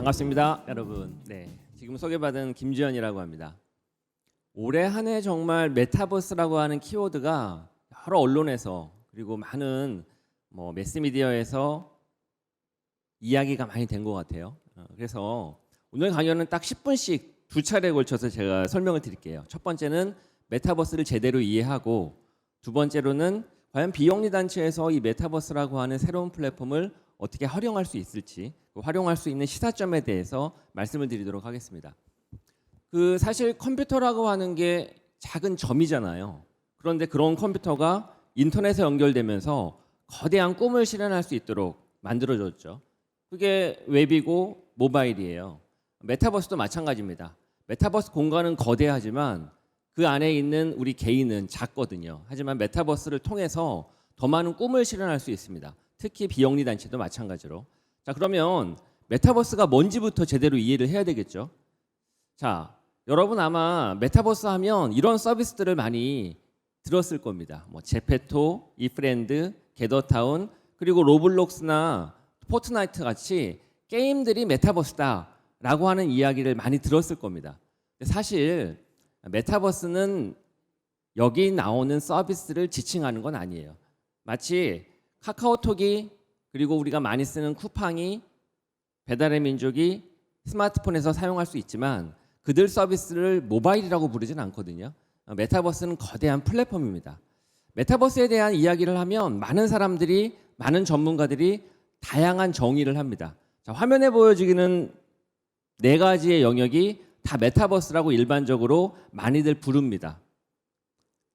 반갑습니다, 여러분. 네, 지금 소개받은 김지현이라고 합니다. 올해 한 해 정말 메타버스라고 하는 키워드가 여러 언론에서 그리고 많은 뭐 매스미디어에서 이야기가 많이 된 것 같아요. 어, 그래서 오늘 강연은 딱 10분씩 두 차례에 걸쳐서 제가 설명을 드릴게요. 첫 번째는 메타버스를 제대로 이해하고 두 번째로는 과연 비영리 단체에서 이 메타버스라고 하는 새로운 플랫폼을 어떻게 활용할 수 있을지 그 활용할 수 있는 시사점에 대해서 말씀을 드리도록 하겠습니다. 그 사실 컴퓨터라고 하는 게 작은 점이잖아요. 그런데 그런 컴퓨터가 인터넷에 연결되면서 거대한 꿈을 실현할 수 있도록 만들어졌죠. 그게 웹이고 모바일이에요. 메타버스도 마찬가지입니다. 메타버스 공간은 거대하지만 그 안에 있는 우리 개인은 작거든요. 하지만 메타버스를 통해서 더 많은 꿈을 실현할 수 있습니다. 특히 비영리 단체도 마찬가지로. 자, 그러면 메타버스가 뭔지부터 제대로 이해를 해야 되겠죠. 자, 여러분 아마 메타버스 하면 이런 서비스들을 많이 들었을 겁니다. 뭐 제페토, 이프렌드, 게더타운, 그리고 로블록스나 포트나이트 같이 게임들이 메타버스다라고 하는 이야기를 많이 들었을 겁니다. 사실 메타버스는 여기 나오는 서비스를 지칭하는 건 아니에요. 마치 카카오톡이 그리고 우리가 많이 쓰는 쿠팡이 배달의 민족이 스마트폰에서 사용할 수 있지만 그들 서비스를 모바일이라고 부르진 않거든요. 어, 메타버스는 거대한 플랫폼입니다. 메타버스에 대한 이야기를 하면 많은 사람들이 많은 전문가들이 다양한 정의를 합니다. 자, 화면에 보여지기는 네 가지의 영역이 다 메타버스라고 일반적으로 많이들 부릅니다.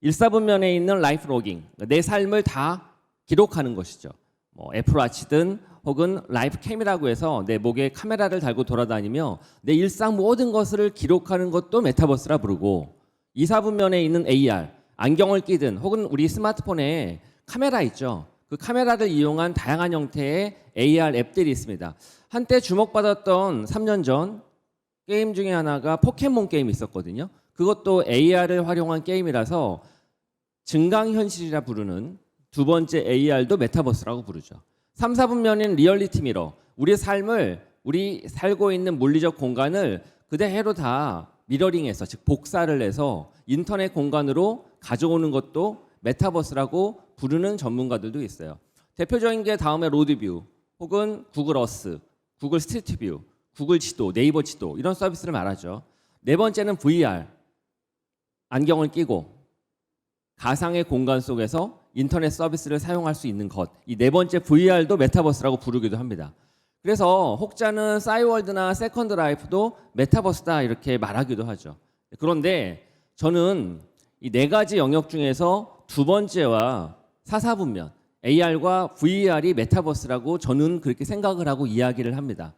일사분면에 있는 라이프 로깅, 내 삶을 다 기록하는 것이죠. 뭐 애플워치든 혹은 라이프 캠이라고 해서 내 목에 카메라를 달고 돌아다니며 내 일상 모든 것을 기록하는 것도 메타버스라 부르고 이사분면에 있는 AR, 안경을 끼든 혹은 우리 스마트폰에 카메라 있죠. 그 카메라를 이용한 다양한 형태의 AR 앱들이 있습니다. 한때 주목받았던 3년 전 게임 중에 하나가 포켓몬 게임이 있었거든요. 그것도 AR을 활용한 게임이라서 증강현실이라 부르는 두 번째 AR도 메타버스라고 부르죠. 3, 4분면인 리얼리티 미러. 우리 삶을 우리 살고 있는 물리적 공간을 그대로 다 미러링해서 즉 복사를 해서 인터넷 공간으로 가져오는 것도 메타버스라고 부르는 전문가들도 있어요. 대표적인 게 다음에 로드뷰 혹은 구글 어스, 구글 스트리트 뷰, 구글 지도, 네이버 지도 이런 서비스를 말하죠. 네 번째는 VR. 안경을 끼고 가상의 공간 속에서 인터넷 서비스를 사용할 수 있는 것. 이 네 번째 VR도 메타버스라고 부르기도 합니다. 그래서 혹자는 싸이월드나 세컨드 라이프도 메타버스다 이렇게 말하기도 하죠. 그런데 저는 이 네 가지 영역 중에서 두 번째와 사사분면 AR과 VR이 메타버스라고 저는 그렇게 생각을 하고 이야기를 합니다.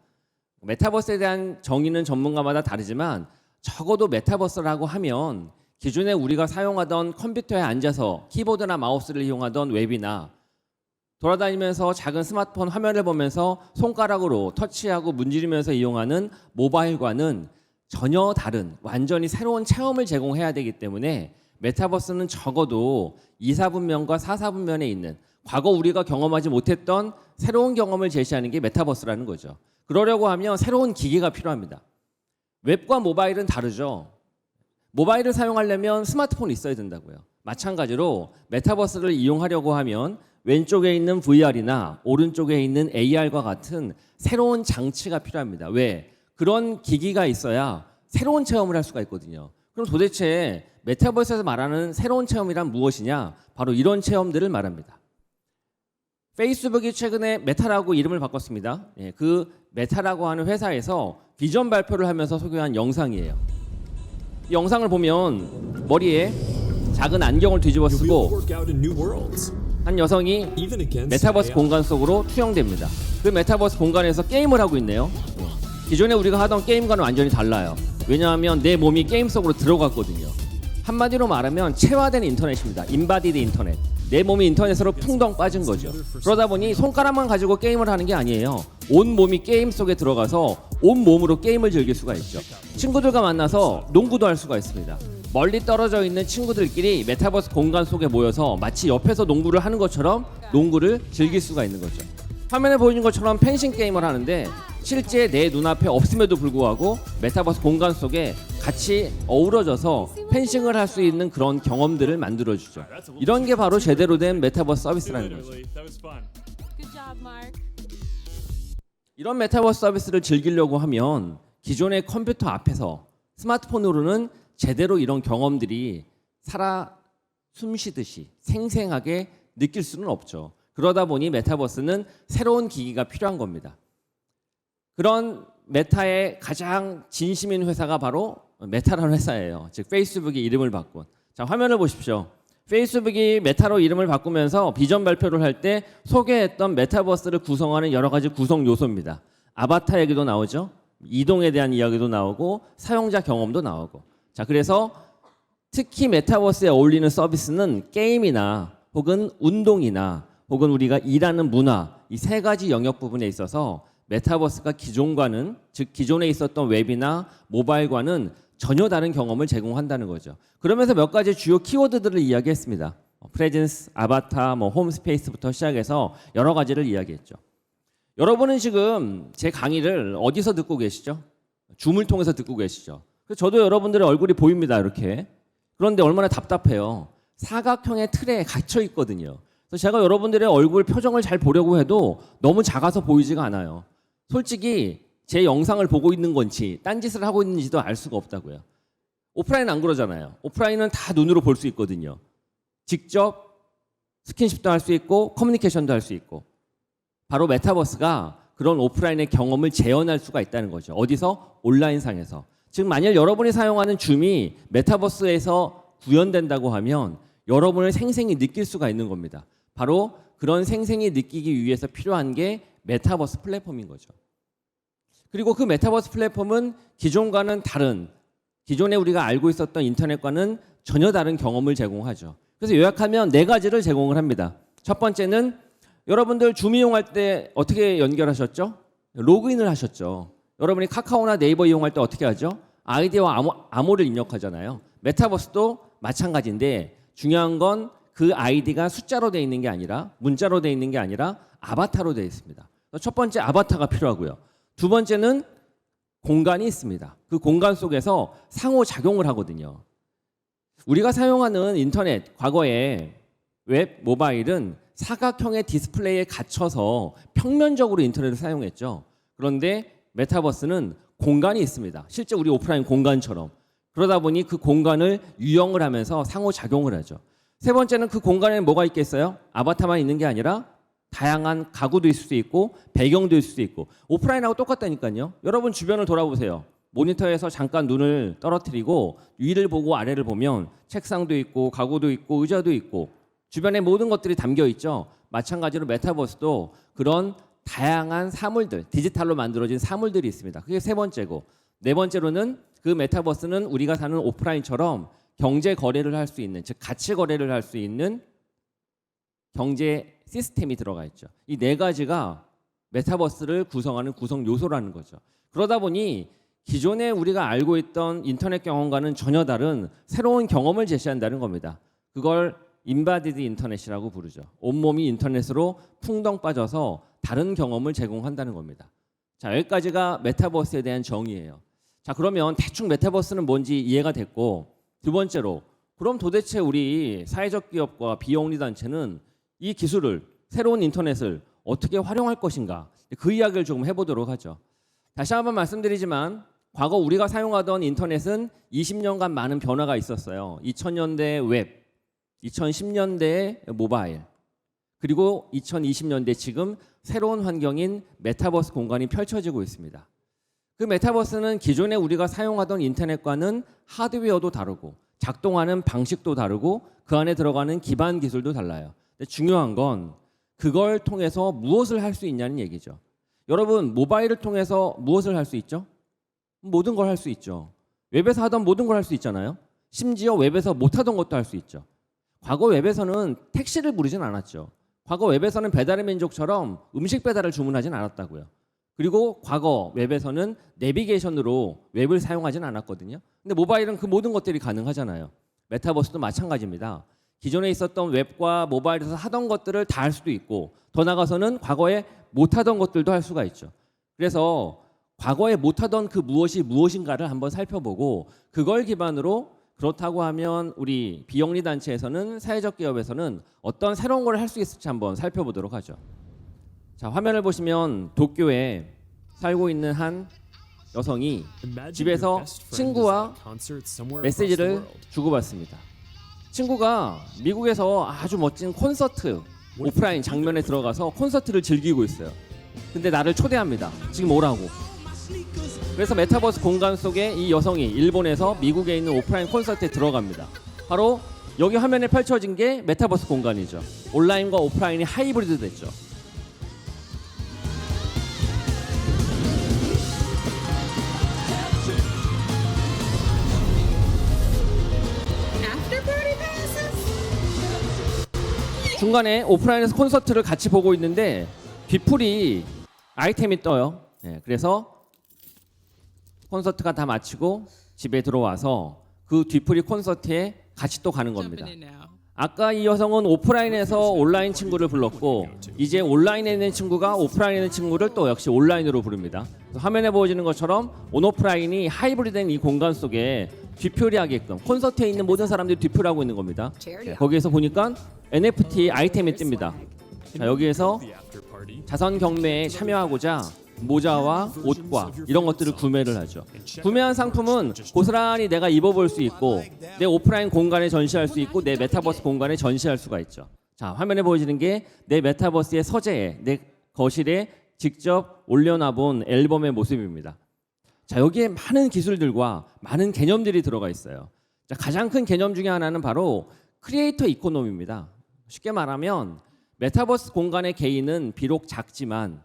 메타버스에 대한 정의는 전문가마다 다르지만 적어도 메타버스라고 하면 기존에 우리가 사용하던 컴퓨터에 앉아서 키보드나 마우스를 이용하던 웹이나 돌아다니면서 작은 스마트폰 화면을 보면서 손가락으로 터치하고 문지르면서 이용하는 모바일과는 전혀 다른 완전히 새로운 체험을 제공해야 되기 때문에 메타버스는 적어도 2, 4분면과 4, 4분면에 있는 과거 우리가 경험하지 못했던 새로운 경험을 제시하는 게 메타버스라는 거죠. 그러려고 하면 새로운 기기가 필요합니다. 웹과 모바일은 다르죠. 모바일을 사용하려면 스마트폰이 있어야 된다고요. 마찬가지로 메타버스를 이용하려고 하면 왼쪽에 있는 VR이나 오른쪽에 있는 AR과 같은 새로운 장치가 필요합니다. 왜? 그런 기기가 있어야 새로운 체험을 할 수가 있거든요. 그럼 도대체 메타버스에서 말하는 새로운 체험이란 무엇이냐? 바로 이런 체험들을 말합니다. 페이스북이 최근에 메타라고 이름을 바꿨습니다. 예, 그 메타라고 하는 회사에서 비전 발표를 하면서 소개한 영상이에요. 이 영상을 보면 머리에 작은 안경을 뒤집어 쓰고 한 여성이 메타버스. 공간 속으로 투영됩니다. 그 메타버스 공간에서 게임을 하고 있네요. 예. 기존에 우리가 하던 게임과는 완전히 달라요. 왜냐하면 내 몸이 게임 속으로 들어갔거든요. 한마디로 말하면 체화된 인터넷입니다. 인바디드 인터넷. 내 몸이 인터넷으로 풍덩 빠진 거죠. 그러다 보니 손가락만 가지고 게임을 하는 게 아니에요. 온 몸이 게임 속에 들어가서 온 몸으로 게임을 즐길 수가 있죠. 친구들과 만나서 농구도 할 수가 있습니다. 멀리 떨어져 있는 친구들끼리 메타버스 공간 속에 모여서 마치 옆에서 농구를 하는 것처럼 농구를 즐길 수가 있는 거죠. 화면에 보이는 것처럼 펜싱 게임을 하는데 실제 내 눈앞에 없음에도 불구하고 메타버스 공간 속에 같이 어우러져서 펜싱을 할 수 있는 그런 경험들을 만들어주죠. 이런 게 바로 제대로 된 메타버스 서비스라는 거죠. 이런 메타버스 서비스를 즐기려고 하면 기존의 컴퓨터 앞에서 스마트폰으로는 제대로 이런 경험들이 살아 숨쉬듯이 생생하게 느낄 수는 없죠. 그러다 보니 메타버스는 새로운 기기가 필요한 겁니다. 그런 메타의 가장 진심인 회사가 바로 메타라는 회사예요. 즉 페이스북이 이름을 바꾼. 자 화면을 보십시오. 페이스북이 메타로 이름을 바꾸면서 비전 발표를 할 때 소개했던 메타버스를 구성하는 여러 가지 구성 요소입니다. 아바타 얘기도 나오죠. 이동에 대한 이야기도 나오고 사용자 경험도 나오고. 자 그래서 특히 메타버스에 어울리는 서비스는 게임이나 혹은 운동이나 혹은 우리가 일하는 문화 이 세 가지 영역 부분에 있어서 메타버스가 기존과는 즉 기존에 있었던 웹이나 모바일과는 전혀 다른 경험을 제공한다는 거죠. 그러면서 몇 가지 주요 키워드들을 이야기했습니다. 프레젠스, 아바타, 뭐 홈스페이스부터 시작해서 여러 가지를 이야기했죠. 여러분은 지금 제 강의를 어디서 듣고 계시죠? 줌을 통해서 듣고 계시죠. 저도 여러분들의 얼굴이 보입니다. 이렇게. 그런데 얼마나 답답해요. 사각형의 틀에 갇혀 있거든요. 그래서 제가 여러분들의 얼굴 표정을 잘 보려고 해도 너무 작아서 보이지가 않아요. 솔직히 제 영상을 보고 있는 건지 딴짓을 하고 있는지도 알 수가 없다고요. 오프라인 안 그러잖아요. 오프라인은 다 눈으로 볼 수 있거든요. 직접 스킨십도 할 수 있고 커뮤니케이션도 할 수 있고 바로 메타버스가 그런 오프라인의 경험을 재현할 수가 있다는 거죠. 어디서? 온라인상에서. 즉 만약 여러분이 사용하는 줌이 메타버스에서 구현된다고 하면 여러분을 생생히 느낄 수가 있는 겁니다. 바로 그런 생생히 느끼기 위해서 필요한 게 메타버스 플랫폼인 거죠. 그리고 그 메타버스 플랫폼은 기존과는 다른 기존에 우리가 알고 있었던 인터넷과는 전혀 다른 경험을 제공하죠. 그래서 요약하면 네 가지를 제공을 합니다. 첫 번째는 여러분들 줌 이용할 때 어떻게 연결하셨죠? 로그인을 하셨죠. 여러분이 카카오나 네이버 이용할 때 어떻게 하죠? 아이디와 암호, 암호를 입력하잖아요. 메타버스도 마찬가지인데 중요한 건 그 아이디가 숫자로 되어 있는 게 아니라 문자로 되어 있는 게 아니라 아바타로 되어 있습니다. 첫 번째 아바타가 필요하고요. 두 번째는 공간이 있습니다. 그 공간 속에서 상호 작용을 하거든요. 우리가 사용하는 인터넷 과거에 웹 모바일은 사각형의 디스플레이에 갇혀서 평면적으로 인터넷을 사용했죠. 그런데 메타버스는 공간이 있습니다. 실제 우리 오프라인 공간처럼. 그러다 보니 그 공간을 유형을 하면서 상호 작용을 하죠. 세 번째는 그 공간에 뭐가 있겠어요? 아바타만 있는 게 아니라 다양한 가구도 있을 수 있고 배경도 있을 수 있고 오프라인하고 똑같다니까요. 여러분 주변을 돌아보세요. 모니터에서 잠깐 눈을 떨어뜨리고 위를 보고 아래를 보면 책상도 있고 가구도 있고 의자도 있고 주변에 모든 것들이 담겨 있죠. 마찬가지로 메타버스도 그런 다양한 사물들, 디지털로 만들어진 사물들이 있습니다. 그게 세 번째고 네 번째로는 그 메타버스는 우리가 사는 오프라인처럼 경제 거래를 할 수 있는 즉 가치 거래를 할 수 있는 경제 시스템이 들어가 있죠. 이 네 가지가 메타버스를 구성하는 구성 요소라는 거죠. 그러다 보니 기존에 우리가 알고 있던 인터넷 경험과는 전혀 다른 새로운 경험을 제시한다는 겁니다. 그걸 인바디드 인터넷이라고 부르죠. 온몸이 인터넷으로 풍덩 빠져서 다른 경험을 제공한다는 겁니다. 자, 여기까지가 메타버스에 대한 정의예요. 자, 그러면 대충 메타버스는 뭔지 이해가 됐고 두 번째로 그럼 도대체 우리 사회적 기업과 비영리 단체는 이 기술을 새로운 인터넷을 어떻게 활용할 것인가 그 이야기를 조금 해보도록 하죠. 다시 한번 말씀드리지만 과거 우리가 사용하던 인터넷은 20년간 많은 변화가 있었어요. 2000년대 웹, 2010년대 모바일, 그리고 2020년대 지금 새로운 환경인 메타버스 공간이 펼쳐지고 있습니다. 그 메타버스는 기존에 우리가 사용하던 인터넷과는 하드웨어도 다르고 작동하는 방식도 다르고 그 안에 들어가는 기반 기술도 달라요. 근데 중요한 건 그걸 통해서 무엇을 할 수 있냐는 얘기죠. 여러분 모바일을 통해서 무엇을 할 수 있죠? 모든 걸 할 수 있죠. 웹에서 하던 모든 걸 할 수 있잖아요. 심지어 웹에서 못 하던 것도 할 수 있죠. 과거 웹에서는 택시를 부르진 않았죠. 과거 웹에서는 배달의 민족처럼 음식 배달을 주문하진 않았다고요. 그리고 과거 웹에서는 내비게이션으로 웹을 사용하진 않았거든요. 근데 모바일은 그 모든 것들이 가능하잖아요. 메타버스도 마찬가지입니다. 기존에 있었던 웹과 모바일에서 하던 것들을 다 할 수도 있고 더 나가서는 과거에 못하던 것들도 할 수가 있죠. 그래서 과거에 못하던 그 무엇이 무엇인가를 한번 살펴보고 그걸 기반으로 그렇다고 하면 우리 비영리 단체에서는 사회적 기업에서는 어떤 새로운 걸 할 수 있을지 한번 살펴보도록 하죠. 자 화면을 보시면 도쿄에 살고 있는 한 여성이 집에서 친구와 메시지를 주고받습니다. 친구가 미국에서 아주 멋진 콘서트 오프라인 장면에 들어가서 콘서트를 즐기고 있어요. 근데 나를 초대합니다. 지금 오라고. 그래서 메타버스 공간 속에 이 여성이 일본에서 미국에 있는 오프라인 콘서트에 들어갑니다. 바로 여기 화면에 펼쳐진 게 메타버스 공간이죠. 온라인과 오프라인이 하이브리드 됐죠. 중간에 오프라인에서 콘서트를 같이 보고 있는데 뒤풀이 아이템이 떠요. 예, 그래서 콘서트가 다 마치고 집에 들어와서 그 뒤풀이 콘서트에 같이 또 가는 겁니다. 아까 이 여성은 오프라인에서 온라인 친구를 불렀고 이제 온라인에 있는 친구가 오프라인에 있는 친구를 또 역시 온라인으로 부릅니다. 화면에 보여지는 것처럼 온오프라인이 하이브리드된 이 공간 속에 뒤풀이하게끔 콘서트에 있는 모든 사람들이 뒤풀이하고 있는 겁니다. 네, 거기에서 보니까 NFT 아이템이 뜹니다. 자, 여기에서 자선 경매에 참여하고자 모자와 옷과 이런 것들을 구매를 하죠. 구매한 상품은 고스란히 내가 입어볼 수 있고 내 오프라인 공간에 전시할 수 있고 내 메타버스 공간에 전시할 수가 있죠. 자 화면에 보여지는 게 내 메타버스의 서재에 내 거실에 직접 올려놔본 앨범의 모습입니다. 자 여기에 많은 기술들과 많은 개념들이 들어가 있어요. 자, 가장 큰 개념 중에 하나는 바로 크리에이터 이코노미입니다. 쉽게 말하면 메타버스 공간의 개인은 비록 작지만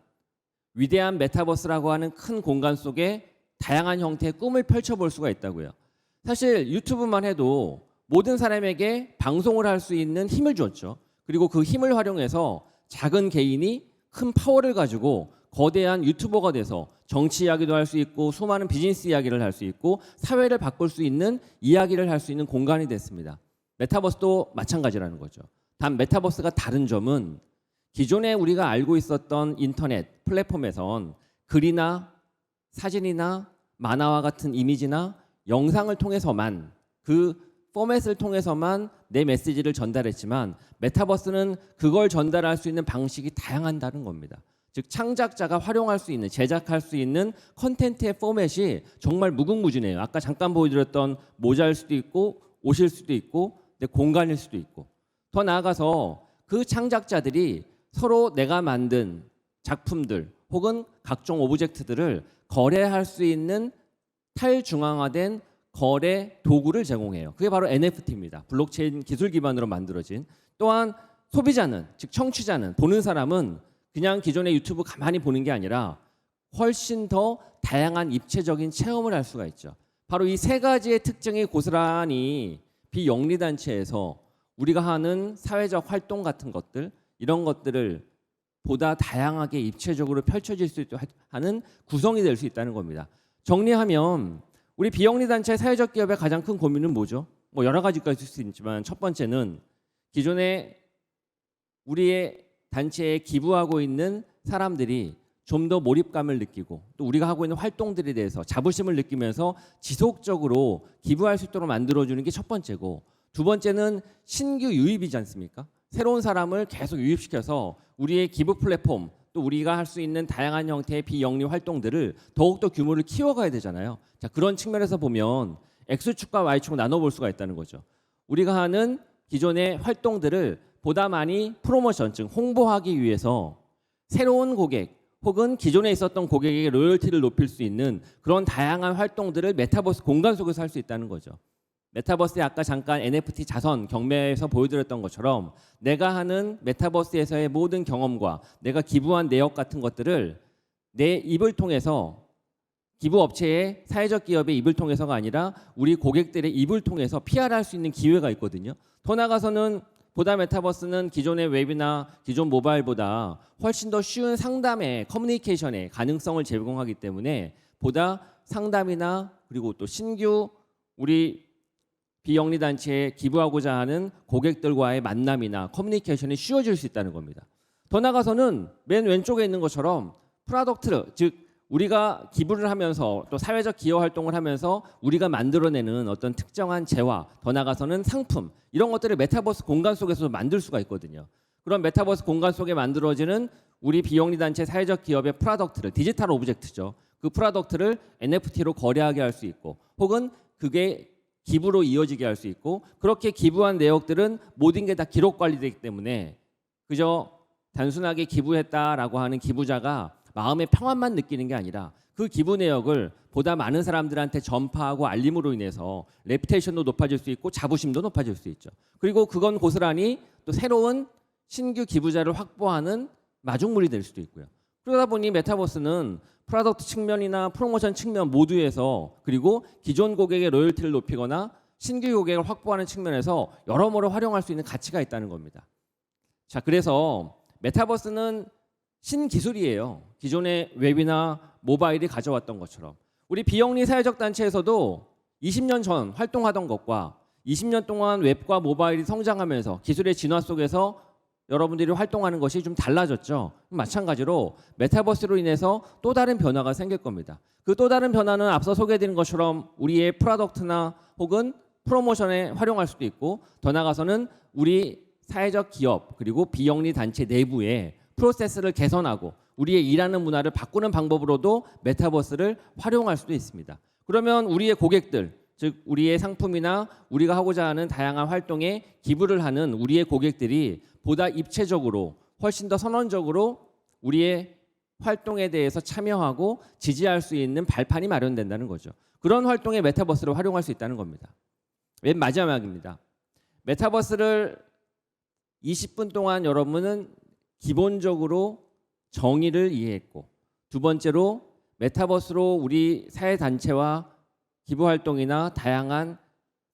위대한 메타버스라고 하는 큰 공간 속에 다양한 형태의 꿈을 펼쳐볼 수가 있다고요. 사실 유튜브만 해도 모든 사람에게 방송을 할 수 있는 힘을 줬죠. 그리고 그 힘을 활용해서 작은 개인이 큰 파워를 가지고 거대한 유튜버가 돼서 정치 이야기도 할 수 있고 수많은 비즈니스 이야기를 할 수 있고 사회를 바꿀 수 있는 이야기를 할 수 있는 공간이 됐습니다. 메타버스도 마찬가지라는 거죠. 단 메타버스가 다른 점은 기존에 우리가 알고 있었던 인터넷 플랫폼에선 글이나 사진이나 만화와 같은 이미지나 영상을 통해서만 그 포맷을 통해서만 내 메시지를 전달했지만 메타버스는 그걸 전달할 수 있는 방식이 다양한다는 겁니다. 즉 창작자가 활용할 수 있는 제작할 수 있는 컨텐츠의 포맷이 정말 무궁무진해요. 아까 잠깐 보여드렸던 모자일 수도 있고 옷일 수도 있고 내 공간일 수도 있고 더 나아가서 그 창작자들이 서로 내가 만든 작품들 혹은 각종 오브젝트들을 거래할 수 있는 탈중앙화된 거래 도구를 제공해요. 그게 바로 NFT입니다. 블록체인 기술 기반으로 만들어진 또한 소비자는 즉 청취자는 보는 사람은 그냥 기존의 유튜브 가만히 보는 게 아니라 훨씬 더 다양한 입체적인 체험을 할 수가 있죠. 바로 이 세 가지의 특징이 고스란히 비영리 단체에서 우리가 하는 사회적 활동 같은 것들 이런 것들을 보다 다양하게 입체적으로 펼쳐질 수 있도록 하는 구성이 될 수 있다는 겁니다. 정리하면 우리 비영리 단체 사회적 기업의 가장 큰 고민은 뭐죠? 뭐 여러 가지가 있을 수 있지만 첫 번째는 기존에 우리의 단체에 기부하고 있는 사람들이 좀 더 몰입감을 느끼고 또 우리가 하고 있는 활동들에 대해서 자부심을 느끼면서 지속적으로 기부할 수 있도록 만들어주는 게 첫 번째고 두 번째는 신규 유입이지 않습니까? 새로운 사람을 계속 유입시켜서 우리의 기부 플랫폼 또 우리가 할 수 있는 다양한 형태의 비영리 활동들을 더욱더 규모를 키워가야 되잖아요. 자 그런 측면에서 보면 X축과 Y축 나눠볼 수가 있다는 거죠. 우리가 하는 기존의 활동들을 보다 많이 프로모션, 즉 홍보하기 위해서 새로운 고객 혹은 기존에 있었던 고객에게 로열티를 높일 수 있는 그런 다양한 활동들을 메타버스 공간 속에서 할 수 있다는 거죠. 메타버스에 아까 잠깐 NFT 자선 경매에서 보여드렸던 것처럼 내가 하는 메타버스에서의 모든 경험과 내가 기부한 내역 같은 것들을 내 입을 통해서 기부 업체의 사회적 기업의 입을 통해서가 아니라 우리 고객들의 입을 통해서 PR할 수 있는 기회가 있거든요. 더 나가서는 보다 메타버스는 기존의 웹이나 기존 모바일보다 훨씬 더 쉬운 상담의 커뮤니케이션의 가능성을 제공하기 때문에 보다 상담이나 그리고 또 신규 우리 비영리 단체에 기부하고자 하는 고객들과의 만남이나 커뮤니케이션이 쉬워질 수 있다는 겁니다. 더 나가서는 맨 왼쪽에 있는 것처럼 프로덕트 즉 우리가 기부를 하면서 또 사회적 기여 활동을 하면서 우리가 만들어내는 어떤 특정한 재화 더 나가서는 상품 이런 것들을 메타버스 공간 속에서 만들 수가 있거든요. 그런 메타버스 공간 속에 만들어지는 우리 비영리 단체 사회적 기업의 프로덕트를 디지털 오브젝트죠. 그 프로덕트를 NFT로 거래하게 할 수 있고 혹은 그게 기부로 이어지게 할 수 있고 그렇게 기부한 내역들은 모든 게 다 기록 관리되기 때문에 그저 단순하게 기부했다라고 하는 기부자가 마음의 평안만 느끼는 게 아니라 그 기부 내역을 보다 많은 사람들한테 전파하고 알림으로 인해서 레피테이션도 높아질 수 있고 자부심도 높아질 수 있죠. 그리고 그건 고스란히 또 새로운 신규 기부자를 확보하는 마중물이 될 수도 있고요. 그러다 보니 메타버스는 프로덕트 측면이나 프로모션 측면 모두에서 그리고 기존 고객의 로열티를 높이거나 신규 고객을 확보하는 측면에서 여러모로 활용할 수 있는 가치가 있다는 겁니다. 자, 그래서 메타버스는 신기술이에요. 기존의 웹이나 모바일이 가져왔던 것처럼 우리 비영리 사회적 단체에서도 20년 전 활동하던 것과 20년 동안 웹과 모바일이 성장하면서 기술의 진화 속에서 여러분들이 활동하는 것이 좀 달라졌죠. 마찬가지로 메타버스로 인해서 또 다른 변화가 생길 겁니다. 그 또 다른 변화는 앞서 소개드린 것처럼 우리의 프로덕트나 혹은 프로모션에 활용할 수도 있고 더 나아가서는 우리 사회적 기업 그리고 비영리 단체 내부의 프로세스를 개선하고 우리의 일하는 문화를 바꾸는 방법으로도 메타버스를 활용할 수도 있습니다. 그러면 우리의 고객들 즉 우리의 상품이나 우리가 하고자 하는 다양한 활동에 기부를 하는 우리의 고객들이 보다 입체적으로 훨씬 더 선언적으로 우리의 활동에 대해서 참여하고 지지할 수 있는 발판이 마련된다는 거죠. 그런 활동에 메타버스를 활용할 수 있다는 겁니다. 맨 마지막입니다. 메타버스를 20분 동안 여러분은 기본적으로 정의를 이해했고 두 번째로 메타버스로 우리 사회 단체와 기부 활동이나 다양한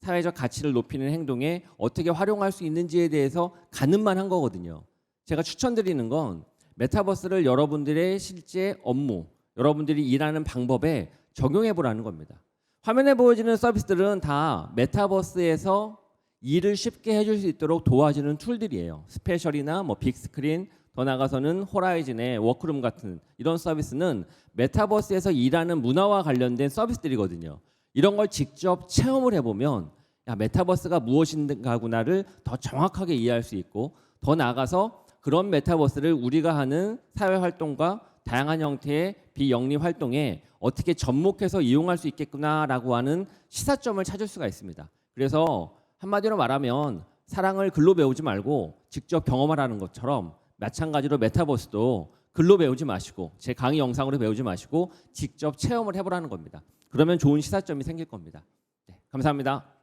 사회적 가치를 높이는 행동에 어떻게 활용할 수 있는지에 대해서 가늠만 한 거거든요. 제가 추천드리는 건 메타버스를 여러분들의 실제 업무, 여러분들이 일하는 방법에 적용해 보라는 겁니다. 화면에 보여지는 서비스들은 다 메타버스에서 일을 쉽게 해줄 수 있도록 도와주는 툴들이에요. 스페셜이나 뭐 빅스크린, 더 나가서는 호라이즌의 워크룸 같은 이런 서비스는 메타버스에서 일하는 문화와 관련된 서비스들이거든요. 이런 걸 직접 체험을 해보면 야, 메타버스가 무엇인가구나를 더 정확하게 이해할 수 있고 더 나아가서 그런 메타버스를 우리가 하는 사회 활동과 다양한 형태의 비영리 활동에 어떻게 접목해서 이용할 수 있겠구나라고 하는 시사점을 찾을 수가 있습니다. 그래서 한마디로 말하면 사랑을 글로 배우지 말고 직접 경험하라는 것처럼 마찬가지로 메타버스도 글로 배우지 마시고 제 강의 영상으로 배우지 마시고 직접 체험을 해보라는 겁니다. 그러면 좋은 시사점이 생길 겁니다. 네, 감사합니다.